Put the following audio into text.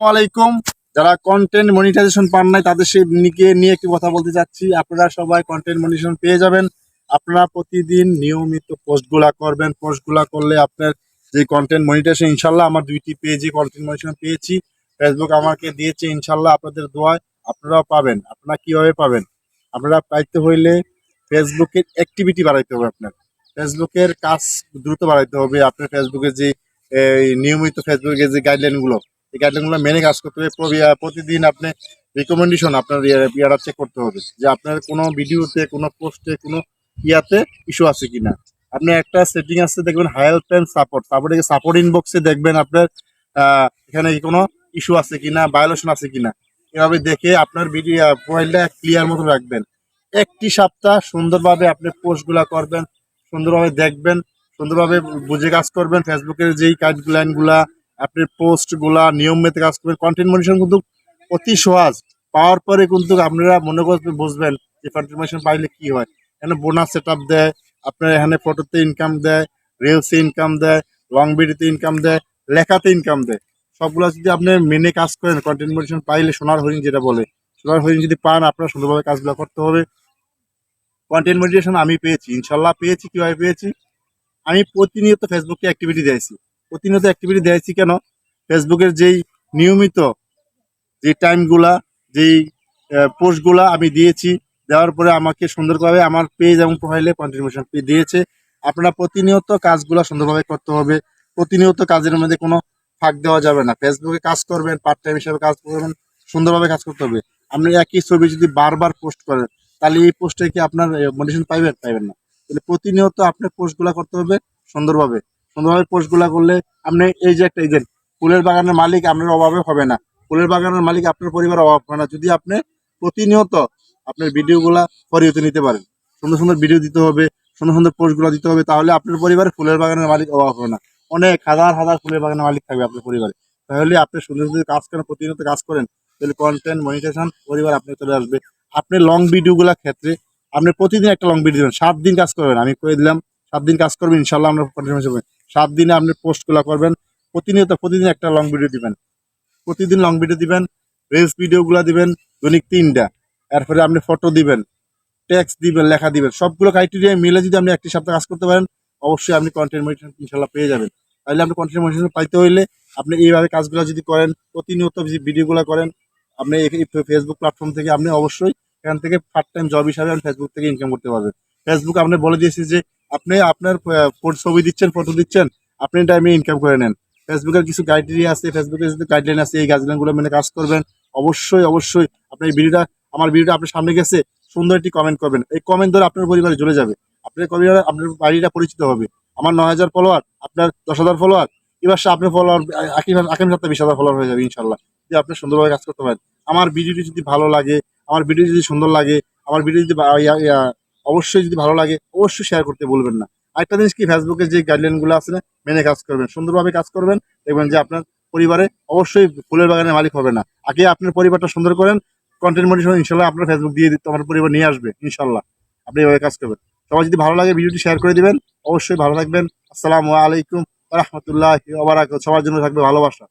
আলাইকুম যারা content monetization পান নাই, তাদের সে নিয়ে একটি কথা বলতে চাচ্ছি। আপনারা সবাই কন্টেন্ট মনিটাইজেশন পেয়ে যাবেন। আপনারা প্রতিদিন নিয়মিত পোস্টগুলা করবেন। পোস্টগুলা করলে আপনার যে কন্টেন্ট মনিটাইজেশন ইনশাল্লাহ আমার দুইটি পেজে কন্টেন্ট মনিটাইজেশন পেয়েছি। ফেসবুক আমাকে দিয়েছে, ইনশাল্লাহ আপনাদের দোয়ায় আপনারাও পাবেন। আপনারা কীভাবে পাবেন? আপনারা পাইতে হইলে ফেসবুকের অ্যাক্টিভিটি বাড়াইতে হবে আপনার। ফেসবুকের কাজ দ্রুত বাড়াইতে হবে। আপনার ফেসবুকের যে নিয়মিত ফেসবুকের যে গাইডলাইনগুলো এই গাইডলাইনগুলো মেনে কাজ করতে হবে। প্রতিদিন আপনি রিকমেন্ডেশন আপনার ইয়ে- ইয়াটা চেক করতে হবে যে আপনার কোনো ভিডিওতে কোনো পোস্টে কোনো ইয়াতে ইস্যু আছে কিনা। আপনি একটা সেটিং আছে, দেখবেন হেল্প অ্যান্ড সাপোর্ট তারপরে সাপোর্ট ইনবক্সে দেখবেন আপনার এখানে কোনো ইস্যু আছে কিনা ভায়োলেশন আছে কিনা। এভাবে দেখে আপনার ভিডিও প্রোফাইলটা ক্লিয়ার মতো রাখবেন। একটি সপ্তাহ সুন্দরভাবে আপনি পোস্টগুলো করবেন, সুন্দরভাবে দেখবেন, সুন্দরভাবে বুঝে কাজ করবেন। ফেসবুকের যেই গাইডলাইনগুলা আপনি পোস্টগুলা নিয়ম মেতে কাজ করবেন কন্টেন্ট মনিশন কিন্তু অতি সহজ। পাওয়ার পরে কিন্তু আপনারা মনে করতে বুঝবেন যে কন্টেন্ট মনিশন পাইলে কি হয়। এখানে বোনাস সেট আপ দেয়, আপনার এখানে ফটোতে ইনকাম দেয় রিলসে ইনকাম দেয় লং ভিডিওতে ইনকাম দেয়, লেখাতে ইনকাম দেয়। সবগুলো যদি আপনি মেনে কাজ করেন কন্টেন্ট মনিশন পাইলে সোনার হরিণ যেটা বলে, সোনার হরিণ যদি পান, আপনার সুন্দরভাবে কাজগুলো করতে হবে। কন্টেন্ট মনিটেশন আমি পেয়েছি, ইনশাল্লাহ পেয়েছি, কীভাবে পেয়েছি? আমি প্রতিনিয়ত ফেসবুকে অ্যাক্টিভিটি দিয়েছি প্রতিনিয়ত অ্যাক্টিভিটি দিয়েছি কেন? ফেসবুকের যেই নিয়মিত যে টাইমগুলা, যেই পোস্টগুলা আমি দিয়েছি, দেওয়ার পরে আমাকে সুন্দরভাবে আমার পেজ এবং প্রোফাইলে কন্ট্রিবিউশন দিয়েছে। আপনারা প্রতিনিয়ত কাজগুলো সুন্দরভাবে করতে হবে। প্রতিনিয়ত কাজের মধ্যে কোনো ফাঁক দেওয়া যাবে না। ফেসবুকে কাজ করবেন পার্ট টাইম হিসাবে কাজ করবেন, সুন্দরভাবে কাজ করতে হবে। আপনি একই ছবি যদি বারবার পোস্ট করেন, তাহলে এই পোস্টে কি আপনার মোটিভেশন পাইবেন? পাইবেন না। তাহলে প্রতিনিয়ত আপনার পোস্টগুলো করতে হবে সুন্দরভাবে। সুন্দরভাবে পোস্টগুলো করলে আপনি এই যে একটা এজেন্ট ফুলের বাগানের মালিক আপনার অভাবে হবে না। ফুলের বাগানের মালিক আপনার পরিবার অভাব হবে না। যদি আপনি প্রতিনিয়ত আপনার ভিডিওগুলা ফরিয়তে নিতে পারেন, সুন্দর সুন্দর ভিডিও দিতে হবে, সুন্দর সুন্দর পোস্টগুলো দিতে হবে, তাহলে আপনার পরিবারে ফুলের বাগানের মালিক অভাব হবে না। অনেক হাজার হাজার ফুলের বাগানের মালিক থাকবে আপনার পরিবারে। তাহলে আপনি সুন্দর সুন্দর কাজ করেন, প্রতিনিয়ত কাজ করেন, তাহলে কন্টেন্ট মনিটেশন পরিবার আপনি চলে আসবে। আপনি লং ভিডিওগুলোর ক্ষেত্রে আপনি প্রতিদিন একটা লং ভিডিও দেবেন, সাত দিন কাজ করবেন, আমি করে দিলাম, সাত দিন কাজ করবেন ইনশাল্লাহ আমরা কন্টিনিউ হবে সাত দিনে আপনি পোস্টগুলো করবেন, প্রতিনিয়ত প্রতিদিন একটা লং ভিডিও দিবেন। প্রতিদিন লং ভিডিও দিবেন রিলস ভিডিওগুলো দিবেন, দৈনিক তিনটা। এরপরে আপনি ফটো দিবেন টেক্সট দিবেন, লেখা দিবেন। সবগুলো ক্রাইটেরিয়া মিলে যদি আপনি একটি সপ্তাহ কাজ করতে পারেন, অবশ্যই আপনি কন্টেন্ট মনিটেশন ইনশাল্লাহ পেয়ে যাবেন। তাহলে আপনি কন্টেন্ট মনিটেশন পাইতে হইলে আপনি এইভাবে কাজগুলো যদি করেন, প্রতিনিয়ত ভিডিওগুলো করেন, আপনি ফেসবুক প্ল্যাটফর্ম থেকে আপনি অবশ্যই এখান থেকে পার্ট টাইম জব হিসাবে আপনি ফেসবুক থেকে ইনকাম করতে পারবেন। ফেসবুক আপনি বলে দিয়েছি যে আপনি আপনার ছবি দিচ্ছেন ফটো দিচ্ছেন, আপনি টাইমে ইনকাম করে নেন। ফেসবুকের কিছু ক্রাইটেরিয়া আছে ফেসবুকের যদি গাইডলাইন আছে, এই গাইডলাইনগুলো মেনে কাজ করবেন। অবশ্যই অবশ্যই আপনার ভিডিওটা আমার ভিডিওটা আপনার সামনে গেছে, সুন্দর একটি কমেন্ট করবেন। এই কমেন্ট ধরে আপনার পরিবারে চলে যাবে। আপনার পরিবারে, আপনার বাড়িটা পরিচিত হবে। আমার নয় হাজার ফলোয়ার আপনার দশ হাজার ফলোয়ার এবার সে আপনার ফলোয়ার আগামী সপ্তাহে বিশ হাজার ফলোয়ার হয়ে যাবে ইনশাল্লাহ যদি আপনি সুন্দরভাবে কাজ করতে পারেন। আমার ভিডিওটি যদি ভালো লাগে, আমার ভিডিও যদি সুন্দর লাগে, আমার ভিডিও যদি অবশ্যই যদি ভালো লাগে, অবশ্যই শেয়ার করতে বলবেন না। আরেকটা জিনিস কি ফেসবুকে যে গাইডলাইনগুলো আছে না, মেনে কাজ করবেন, সুন্দরভাবে কাজ করবেন, দেখবেন যে আপনার পরিবারে অবশ্যই ফুলের বাগানের মালিক হবে না। আগে আপনার পরিবারটা সুন্দর করেন কন্টেন্ট মনিশন ইনশাল্লাহ আপনার ফেসবুক দিয়ে দিতে আমার পরিবার নিয়ে আসবে, ইনশাল্লাহ। আপনি এভাবে কাজ করবেন। সবাই যদি ভালো লাগে, ভিডিওটি শেয়ার করে দিবেন, অবশ্যই ভালো থাকবেন। আসসালামু আলাইকুম রহমতুল্লাহ সবার জন্য থাকবে ভালোবাসা।